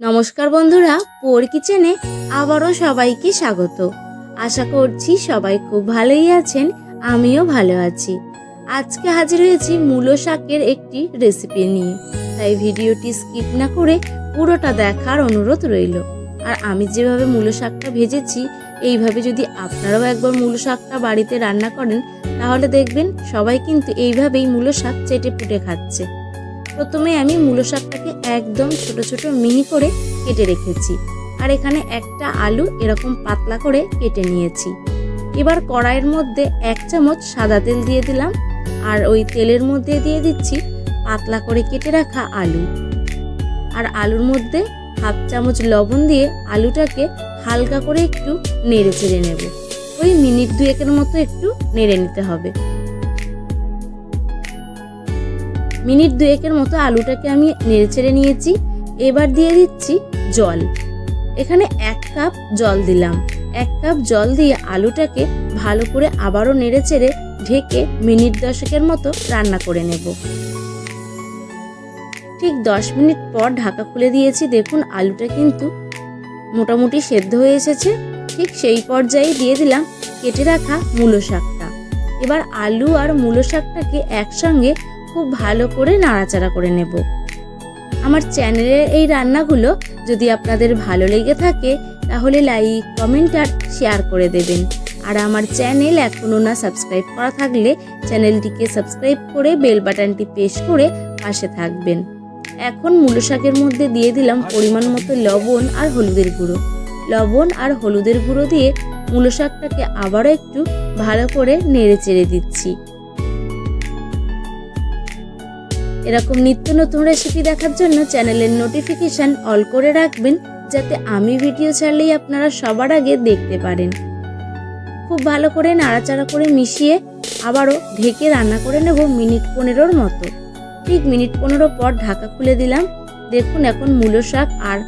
নমস্কার বন্ধুরা, পোর কিচেনে আবারও সবাইকে স্বাগত। আশা করছি সবাই খুব ভালোই আছেন, আমিও ভালো আছি। আজকে হাজির হয়েছি মূলো শাকের একটি রেসিপি নিয়ে। তাই ভিডিওটি স্কিপ না করে পুরোটা দেখার অনুরোধ রইল। আর আমি যেভাবে মূলো শাকটা ভেজেছি, এইভাবে যদি আপনারাও একবার মূলো শাকটা বাড়িতে রান্না করেন, তাহলে দেখবেন সবাই কিন্তু এইভাবেই মূলো শাক চেটে পুটে খাচ্ছে। প্রথমে আমি মূলো শাকটাকে একদম ছোট ছোট মিহি করে কেটে রেখেছি। আর এখানে একটা আলু এরকম পাতলা করে কেটে নিয়েছি। এবার কড়াইয়ের মধ্যে এক চামচ সাদা তেল দিয়ে দিলাম। আর ওই তেলের মধ্যে দিয়ে দিচ্ছি পাতলা করে কেটে রাখা আলু। আর আলুর মধ্যে হাফ চামচ লবণ দিয়ে আলুটাকে হালকা করে একটু নেড়ে চেড়ে নেব। ওই মিনিট দুয়েকের মতো একটু নেড়ে নিতে হবে। মিনিট দুয়েকের মতো আলুটাকে আমি নেড়েচেড়ে নিয়েছি। এবার দিয়ে দিচ্ছি জল। এখানে এক কাপ জল দিলাম। এক কাপ জল দিয়ে আলুটাকে ভালো করে আবারও নেড়ে নেড়েচেড়ে ঢেকে মিনিট দশেকের মতো রান্না করে নেব। ঠিক দশ মিনিট পর ঢাকা খুলে দিয়েছি। দেখুন, আলুটা কিন্তু মোটামুটি সেদ্ধ হয়ে এসেছে। ঠিক সেই পর্যায়ে দিয়ে দিলাম কেটে রাখা মূলো শাকটা। এবার আলু আর মূলো শাকটাকে একসঙ্গে খুব ভালো করে নাড়াচাড়া করে নেব। আমার চ্যানেলের এই রান্নাগুলো যদি আপনাদের ভালো লেগে থাকে, তাহলে লাইক, কমেন্ট আর শেয়ার করে দেবেন। আর আমার চ্যানেল এখনও না সাবস্ক্রাইব করা থাকলে চ্যানেলটিকে সাবস্ক্রাইব করে বেল বাটনটি প্রেস করে পাশে থাকবেন। এখন মূলো শাকের মধ্যে দিয়ে দিলাম পরিমাণ মতো লবণ আর হলুদের গুঁড়ো। লবণ আর হলুদের গুঁড়ো দিয়ে মূলো শাকটাকে আবারও একটু ভালো করে নেড়ে চেড়ে দিচ্ছি। এরকম নিত্য নতুন রেসিপি দেখার জন্য চ্যানেলের নোটিফিকেশান অল করে রাখবেন, যাতে আমি ভিডিও ছাড়লেই আপনারা সবার আগে দেখতে পারেন। খুব ভালো করে নাড়াচাড়া করে মিশিয়ে আবারও ঢেকে রান্না করে নেব মিনিট পনেরোর মতো। ঠিক মিনিট পনেরো পর ঢাকা খুলে দিলাম। দেখুন এখন মূলো শাক আর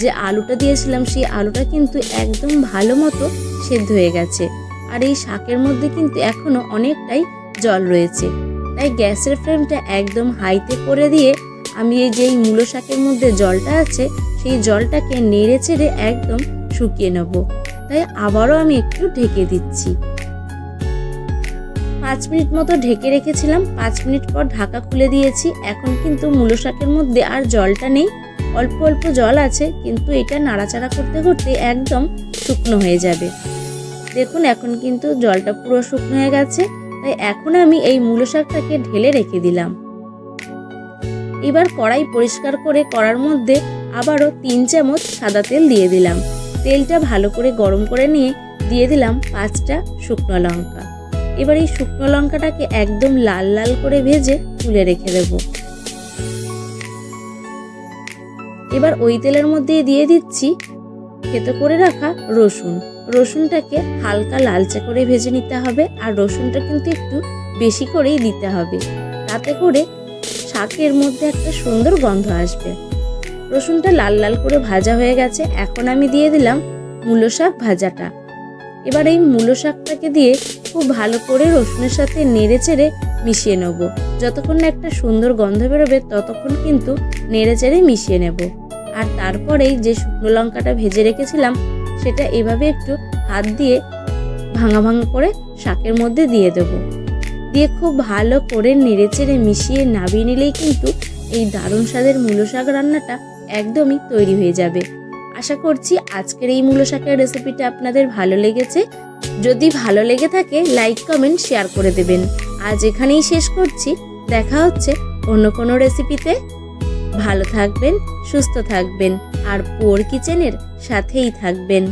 যে আলুটা দিয়েছিলাম, সেই আলুটা কিন্তু একদম ভালো মতো সেদ্ধ হয়ে গেছে। আর এই শাকের মধ্যে কিন্তু এখনও অনেকটাই জল রয়েছে। তাই গ্যাসের ফ্লেমটা একদম হাইতে করে দিয়ে আমি এই যেই মূলো শাকের মধ্যে জলটা আছে, সেই জলটাকে নেড়ে চেড়ে একদম শুকিয়ে নেব। তাই আবারও আমি একটু ঢেকে দিচ্ছি। পাঁচ মিনিট মতো ঢেকে রেখেছিলাম। পাঁচ মিনিট পর ঢাকা খুলে দিয়েছি। এখন কিন্তু মূলো শাকের মধ্যে আর জলটা নেই। অল্প অল্প জল আছে, কিন্তু এটা নাড়াচাড়া করতে করতে একদম শুকনো হয়ে যাবে। দেখুন, এখন কিন্তু জলটা পুরো শুকনো হয়ে গেছে। তাই এখন আমি এই মূলো শাকটাকে ঢেলে রেখে দিলাম। এবার কড়াই পরিষ্কার করে কড়ার মধ্যে আবারও তিন চামচ সাদা তেল দিয়ে দিলাম। তেলটা ভালো করে গরম করে নিয়ে দিয়ে দিলাম পাঁচটা শুকনো লঙ্কা। এবার এই শুকনো লঙ্কাটাকে একদম লাল লাল করে ভেজে তুলে রেখে দেব। এবার ওই তেলের মধ্যে দিয়ে দিচ্ছি খেতে করে রাখা রসুন। রসুনটাকে হালকা লালচে করে ভেজে নিতে হবে আর রসুনটা কিন্তু একটু বেশি করেই দিতে হবে। তাতে করে শাকের মধ্যে একটা সুন্দর গন্ধ আসবে। রসুনটা লাল লাল করে ভাজা হয়ে গেছে। এখন আমি দিয়ে দিলাম মূলো শাক ভাজাটা। এবার এই মূলো শাকটাকে দিয়ে খুব ভালো করে রসুনের সাথে নেড়ে চেড়ে মিশিয়ে নেব। যতক্ষণ না একটা সুন্দর গন্ধ বেরোবে, ততক্ষণ কিন্তু নেড়ে চেড়ে মিশিয়ে নেব। আর তারপরেই যে শুকনো লঙ্কাটা ভেজে রেখেছিলাম সেটা এভাবে একটু হাত দিয়ে ভাঙা ভাঙা করে শাকের মধ্যে দিয়ে দেব। দিয়ে খুব ভালো করে নেড়েচেড়ে মিশিয়ে নাবিয়ে নিলেই কিন্তু এই দারুণ স্বাদের মূলো শাক রান্নাটা একদমই তৈরি হয়ে যাবে। আশা করছি আজকের এই মূলো শাকের রেসিপিটা আপনাদের ভালো লেগেছে। যদি ভালো লেগে থাকে, লাইক, কমেন্ট, শেয়ার করে দেবেন। আজ এখানেই শেষ করছি। দেখা হচ্ছে অন্য কোনো রেসিপিতে। ভালো থাকবেন, সুস্থ থাকবেন। আর পোর কিচেনের সাথেই থাকবেন।